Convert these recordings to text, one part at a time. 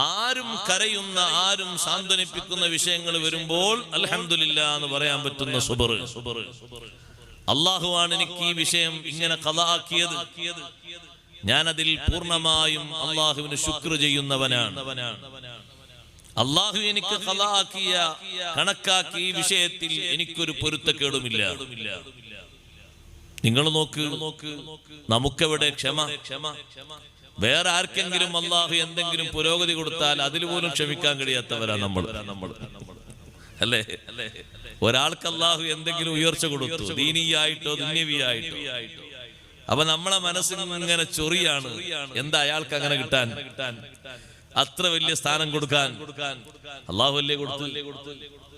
ആരും കരയുന്ന ആരും സാന്ത്വനിപ്പിക്കുന്ന വിഷയങ്ങൾ വരുമ്പോൾ അലഹമില്ല എന്ന് പറയാൻ പറ്റുന്ന സുബർ അള്ളാഹുവാണ് എനിക്ക് ഈ വിഷയം ഇങ്ങനെ കഥാക്കിയത്. ഞാൻ അതിൽ പൂർണമായും അള്ളാഹുവിന് ശുക്ർ ചെയ്യുന്നവനാണ്. അള്ളാഹു എനിക്ക് കലാക്കിയ കണക്കാക്കി ഈ വിഷയത്തിൽ എനിക്കൊരു പൊരുത്തക്കേടുമില്ല. നിങ്ങൾ നോക്ക് നോക്ക് നമുക്കെവിടെ ക്ഷമ ക്ഷമ? വേറെ ആർക്കെങ്കിലും അള്ളാഹു എന്തെങ്കിലും പുരോഗതി കൊടുത്താൽ അതിൽ പോലും ക്ഷമിക്കാൻ കഴിയാത്തവരാ നമ്മൾ. നമ്മൾ അല്ലേ? ഒരാൾക്ക് അള്ളാഹു എന്തെങ്കിലും ഉയർച്ച കൊടുത്തു ദീനീയായിട്ടോ ദുന്യവിയായിട്ടോ. അപ്പൊ നമ്മളെ മനസ്സിൽ ഇങ്ങനെ ചൊറിയാണ് എന്താ അയാൾക്ക് അങ്ങനെ കിട്ടാൻ? അത്ര വലിയ സ്ഥാനം കൊടുക്കാൻ അള്ളാഹു അല്ലേ കൊടുത്തു?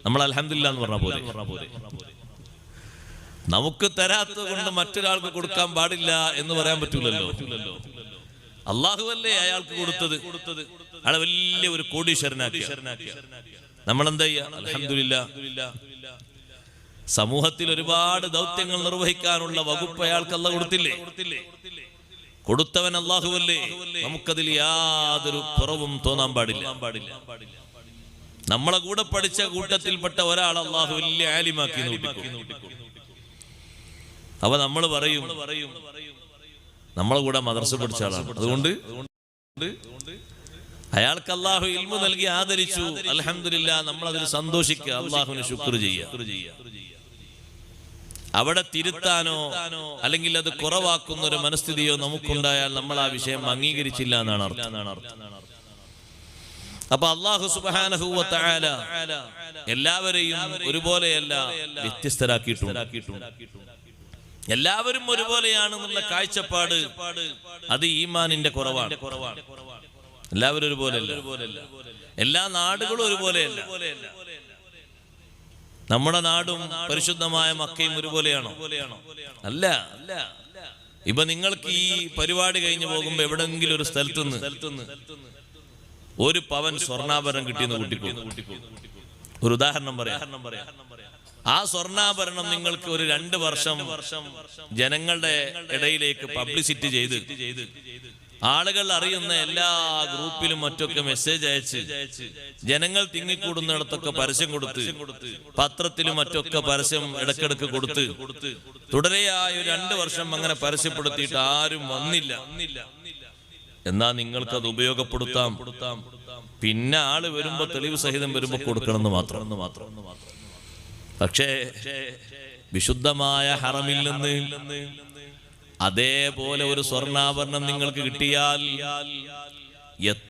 നമ്മൾ അലഹമില്ല എന്ന് പറഞ്ഞ പോലെ നമുക്ക് തരാത്തത് കൊണ്ട് മറ്റൊരാൾക്ക് കൊടുക്കാൻ പാടില്ല എന്ന് പറയാൻ പറ്റൂലല്ലോ. അള്ളാഹു അല്ലേ അയാൾക്ക് കൊടുത്തത്? അയാളെ വലിയ ഒരു കോടീശ്വരനാക്കി നമ്മളെന്താ അലഹമില്ല സമൂഹത്തിൽ ഒരുപാട് ദൗത്യങ്ങൾ നിർവഹിക്കാനുള്ള വകുപ്പ് അയാൾക്ക് അല്ല കൊടുത്തില്ലേ? കൊടുത്തവൻ അള്ളാഹുവല്ലേ നമുക്കതിൽ യാതൊരു കുറവും തോന്നാൻ പാടില്ല. പാടില്ല. നമ്മളെ കൂടെ പഠിച്ച കൂട്ടത്തിൽപ്പെട്ട ഒരാൾ അള്ളാഹു വലിയ ആലിമാക്കി അപ്പൊ നമ്മൾ പറയും നമ്മളെ കൂടെ മദർസ പഠിച്ച ആളാണ്. അതുകൊണ്ട് അയാൾക്ക് അള്ളാഹു ഇൽമു നൽകി ആദരിച്ചു. അലഹമില്ല നമ്മൾ അതിൽ സന്തോഷിക്കുക. അള്ളാഹുവിന് ശുക്ർ ചെയ്യുക അവിടെ തിരുത്താനോ അല്ലെങ്കിൽ അത് കുറവാക്കുന്ന ഒരു മനസ്ഥിതിയോ നമുക്കുണ്ടായാൽ നമ്മൾ ആ വിഷയം അംഗീകരിച്ചില്ല എന്നാണ് അർത്ഥം. അപ്പൊ അള്ളാഹു സുബാന എല്ലാവരെയും ഒരുപോലെയല്ല വ്യത്യസ്തരാക്കിയിട്ടുണ്ട്. എല്ലാവരും ഒരുപോലെയാണ് എന്നുള്ള കാഴ്ചപ്പാട് അത് ഈമാനിന്റെ കുറവാണ്. എല്ലാവരും ഒരുപോലെയല്ല. എല്ലാ നാടുകളും ഒരുപോലെയല്ല. നമ്മുടെ നാടും പരിശുദ്ധമായ മക്കയും ഒരുപോലെയാണോ? അല്ല അല്ല. ഇപ്പൊ നിങ്ങൾക്ക് ഈ പരിപാടി കഴിഞ്ഞു പോകുമ്പോ എവിടെങ്കിലും ഒരു സ്ഥലത്തുനിന്ന് ഒരു പവൻ സ്വർണാഭരണം കിട്ടിയെന്ന് കൂട്ടിക്കോ. ഒരു ഉദാഹരണം പറയാം. ആ സ്വർണാഭരണം നിങ്ങൾക്ക് ഒരു രണ്ട് വർഷം ജനങ്ങളുടെ ഇടയിലേക്ക് പബ്ലിസിറ്റി ചെയ്ത് ആളുകൾ അറിയുന്ന എല്ലാ ഗ്രൂപ്പിലും മറ്റൊക്കെ മെസ്സേജ് അയച്ച് ജനങ്ങൾ തിങ്ങിക്കൂടുന്നിടത്തൊക്കെ പരസ്യം കൊടുത്ത് പത്രത്തിലും മറ്റൊക്കെ പരസ്യം ഇടക്കിടക്ക് കൊടുത്ത് തുടരെയായ രണ്ട് വർഷം അങ്ങനെ പരസ്യപ്പെടുത്തിയിട്ട് ആരും വന്നില്ല. എന്നാ നിങ്ങൾക്ക് അത് ഉപയോഗപ്പെടുത്താം. പിന്നെ ആൾ വരുമ്പോ തെളിവ് സഹിതം വരുമ്പോ കൊടുക്കണമെന്ന് മാത്രം മാത്രം. പക്ഷേ വിശുദ്ധമായ ഹറമിൽ നിന്ന് അതേപോലെ ഒരു സ്വർണാഭരണം നിങ്ങൾക്ക് കിട്ടിയാൽ